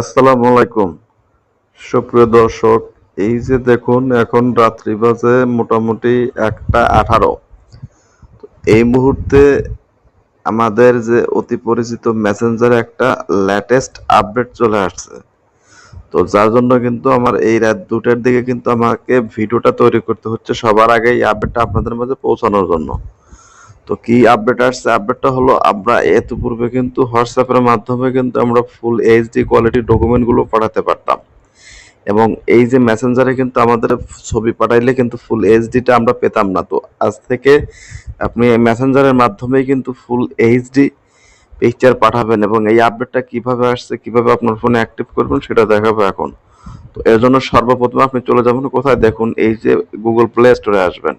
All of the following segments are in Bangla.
আসসালামু আলাইকুম। সুপ্রিয় দর্শক, এই যে দেখুন, এখন রাত্রি বাজে মোটামুটি একটা আঠারো। এই মুহূর্তে আমাদের যে অতি পরিচিত মেসেঞ্জারে একটা লেটেস্ট আপডেট চলে আসছে। তো যার জন্য কিন্তু আমার এই রাত দুটার দিকে কিন্তু আমাকে ভিডিওটা তৈরি করতে হচ্ছে সবার আগে এই আপডেটটা আপনাদের মাঝে পৌঁছানোর জন্য। তো কি আপডেট আসছে? আপডেটটা হলো, আমরা এত পূর্বে কিন্তু হোয়াটসঅ্যাপের মাধ্যমে কিন্তু আমরা ফুল এইচডি কোয়ালিটির ডকুমেন্টগুলো পাঠাতে পারতাম। এবং এই যে মেসেঞ্জারে কিন্তু আমাদের ছবি পাঠাইলে কিন্তু ফুল এইচডিটা আমরা পেতাম না। তো আজ থেকে আপনি মেসেঞ্জারের মাধ্যমেই কিন্তু ফুল এইচডি পিকচার পাঠাবেন এবং এই আপডেটটা কীভাবে আসছে, কীভাবে আপনার ফোনে অ্যাক্টিভ করবেন সেটা দেখাবো এখন। তো এর জন্য সর্বপ্রথম আপনি চলে যাবেন কোথায়? দেখুন, এই যে গুগল প্লে স্টোরে আসবেন।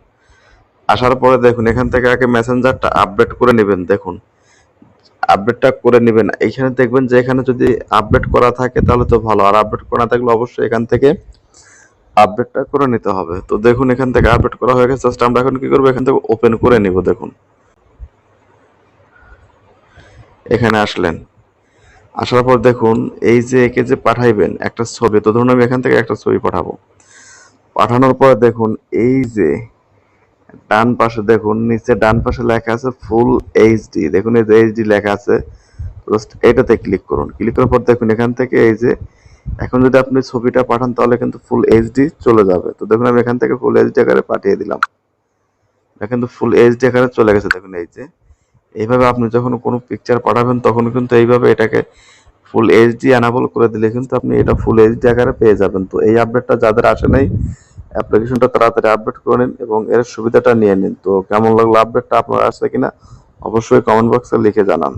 আসার পরে দেখুন, এখান থেকে আগে মেসেঞ্জারটা আপডেট করে নেবেন, দেখুন। আপডেটটা করে নেবেন। এইখানে দেখবেন যে এখানে যদি আপডেট করা থাকে তাহলে তো ভালো। আর আপডেট করা থাকলে অবশ্যই এখান থেকে আপডেটটা করে নিতে হবে। তো দেখুন, এখান থেকে আপডেট করা হয়ে গেছে। জাস্ট আমরা এখন কি করব? এখান থেকে ওপেন করে নিব, দেখুন। এখানে আসলেন। আসার পর দেখুন, এই যে একে যে পাঠাইবেন একটা ছবি, তো ধরুন আমি এখান থেকে একটা ছবি পাঠাবো। পাঠানোর পর দেখুন, এই যে ডান পাশে দেখুন, নিচে ডান পাশে লেখা আছে ফুল এইচডি দেখুন, এই যে এইচডি লেখা আছে। জাস্ট এটাতে ক্লিক করুন। ক্লিক করার পর দেখুন, এখান থেকে এই যে এখন যদি আপনি ছবিটা পাঠান, তাহলে কিন্তু ফুল এইচডি চলে যাবে। তো দেখুন, আমি এখান থেকে ফুল এইচডি আকারে পাঠিয়ে দিলাম। কিন্তু ফুল এইচডি আকারে চলে গেছে, দেখুন, এই যে। এইভাবে আপনি যখন কোনো পিকচার পাঠাবেন, তখন কিন্তু এইভাবে এটাকে ফুল এইচডি অ্যানাবল করে দিলে কিন্তু আপনি এটা ফুল এইচডি আকারে পেয়ে যাবেন। তো এই আপডেটটা যাদের আসে নাই অ্যাপ্লিকেশনটা তাড়াতাড়ি আপডেট করে নিন এবং এর সুবিধাটা নিয়ে নিন। তো কেমন লাগল আপডেটটা আপনার আছে কিনা? অবশ্যই কমেন্ট বক্সে লিখে জানান।